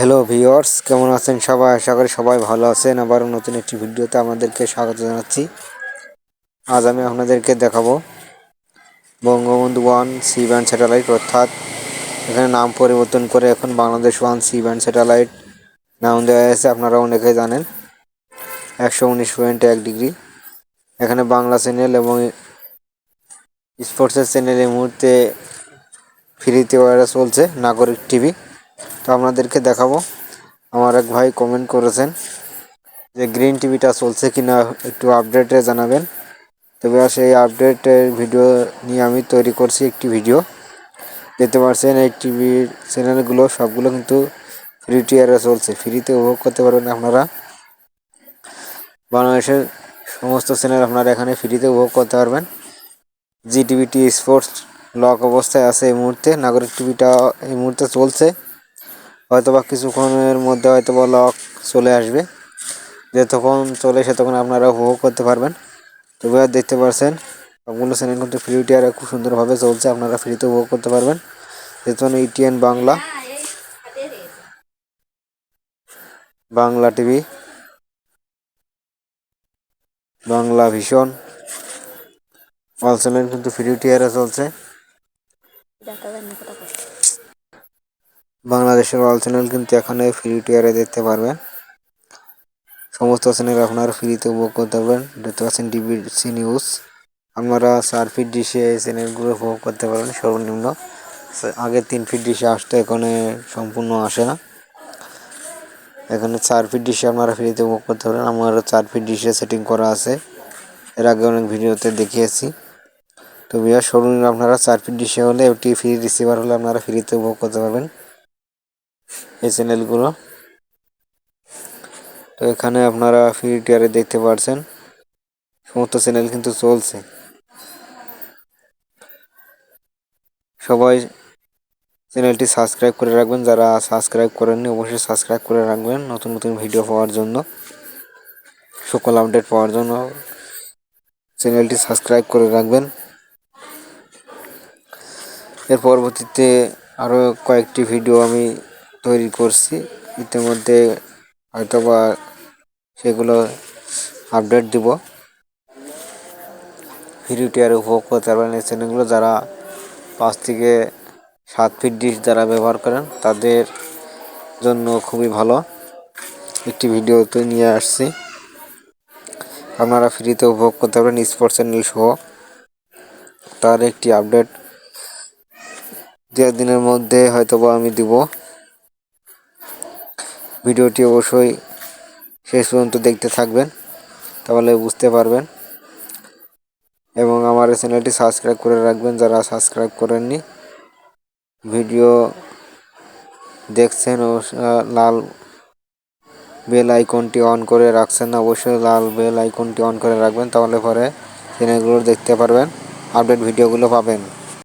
Hello viewers কেমন আছেন সবাই? আশা করি সবাই ভালো আছেন। আবারও নতুন একটি ভিডিওতে আমাদেরকে স্বাগত জানাচ্ছি। আজ আমি আপনাদেরকে দেখাবো Bangabandhu one C band satellite, অর্থাৎ এখানে নাম পরিবর্তন করে এখন Bangladesh one C band satellite নাম দেওয়া হয়েছে। আপনারা অনেকেই জানেন, একশো উনিশ পয়েন্ট এক ডিগ্রি। এখানে বাংলা চ্যানেল এবং স্পোর্টসের চ্যানেল এই মুহূর্তে ফ্রিতে ওয়ারা চলছে, নাগরিক টিভি। তো আপনাদেরকে দেখাবো। আমার এক ভাই কমেন্ট করেছেন যে গ্রিন টিভিটা চলছে কিনা একটু আপডেটে জানাবেন। তবে আর সেই আপডেটের ভিডিও নিয়ে আমি তৈরি করছি একটি ভিডিও দেখতে পারছেন এই টিভির চ্যানেলগুলো সবগুলো কিন্তু ফ্রি টিয়ারে চলছে। ফ্রিতে উপভোগ করতে পারবেন আপনারা। বাংলাদেশের সমস্ত চ্যানেল আপনারা এখানে ফ্রিতে উপভোগ করতে পারবেন। জি টিভিটি স্পোর্টস লক অবস্থায় আছে এই মুহূর্তে। নাগরিক টিভিটা এই মুহূর্তে চলছে। হয়তোবা কিছুক্ষণের মধ্যে হয়তোবা লক চলে আসবে। যতক্ষণ চলে এসে তখন আপনারা উপভোগ করতে পারবেন। তবে দেখতে পাচ্ছেন, সবগুলো চ্যানেল কিন্তু ফ্রি টিয়ারে খুব সুন্দরভাবে চলছে, আপনারা ফ্রিতে উপভোগ করতে পারবেন। যেমন ETN Bangla. Bangla TV Bangla vision all channel কিন্তু ফ্রি টিয়ারে চলছে। বাংলাদেশের অল চ্যানেল কিন্তু এখানে ফ্রি টিয়ারে দেখতে পারবেন। সমস্ত চ্যানেল আপনারা ফ্রিতে উপভোগ করতে পারবেন। দেখতে পাচ্ছেন ডিবিসি নিউজ আপনারা চার ফিট ডিশে এই চ্যানেলগুলো উপভোগ করতে পারবেন সর্বনিম্ন। আগে তিন ফিট ডিশে আসতো, এখানে সম্পূর্ণ আসে না। এখানে চার ফিট ডিশে আপনারা ফ্রিতে উপভোগ করতে পারেন আমারও চার ফিট ডিশে সেটিং করা আছে। এর আগে অনেক ভিডিওতে দেখিয়েছি। তো বিয়ার সর্বনিম্ন আপনারা চার ফিট ডিশে হলে একটি ফ্রি রিসিভার হলে আপনারা ফ্রিতে উপভোগ করতে পারবেন। এই চ্যানেলগুলো। তো এখানে আপনারা ফ্রি টিয়ারে দেখতে পাচ্ছেন সমস্ত চ্যানেল কিন্তু চলছে। সবাই চ্যানেলটি সাবস্ক্রাইব করে রাখবেন। যারা সাবস্ক্রাইব করেননি, অবশ্যই সাবস্ক্রাইব করে রাখবেন নতুন নতুন ভিডিও পাওয়ার জন্য। সকল আপডেট পাওয়ার জন্য চ্যানেলটি সাবস্ক্রাইব করে রাখবেন। এর পরবর্তীতে আরও কয়েকটি ভিডিও আমি তৈরি করছি। ইতিমধ্যে হয়তোবা সেগুলো আপডেট দিব। ভিডিওটি আর উপভোগ করতে পারবেন এই চ্যানেলগুলো যারা পাঁচ থেকে সাত ফিট ডিশ যারা ব্যবহার করেন, তাদের জন্য খুবই ভালো। একটি ভিডিওতে নিয়ে আসছি। আপনারা ফ্রিতে উপভোগ করতে পারবেন স্পোর্টস চ্যানেল সহ তার একটি আপডেট দেড় দিনের মধ্যে হয়তোবা আমি দিব। ভিডিওটি অবশ্যই শেষ পর্যন্ত দেখতে থাকবেন, তাহলে বুঝতে পারবেন। এবং আমার চ্যানেলটি সাবস্ক্রাইব করে রাখবেন যারা সাবস্ক্রাইব করেননি। ভিডিও দেখছেন লাল বেল আইকনটি অন করে রাখছেন অবশ্যই লাল বেল আইকনটি অন করে রাখবেন, তাহলে পরে চ্যানেলগুলো দেখতে পারবেন, আপডেট ভিডিওগুলো পাবেন।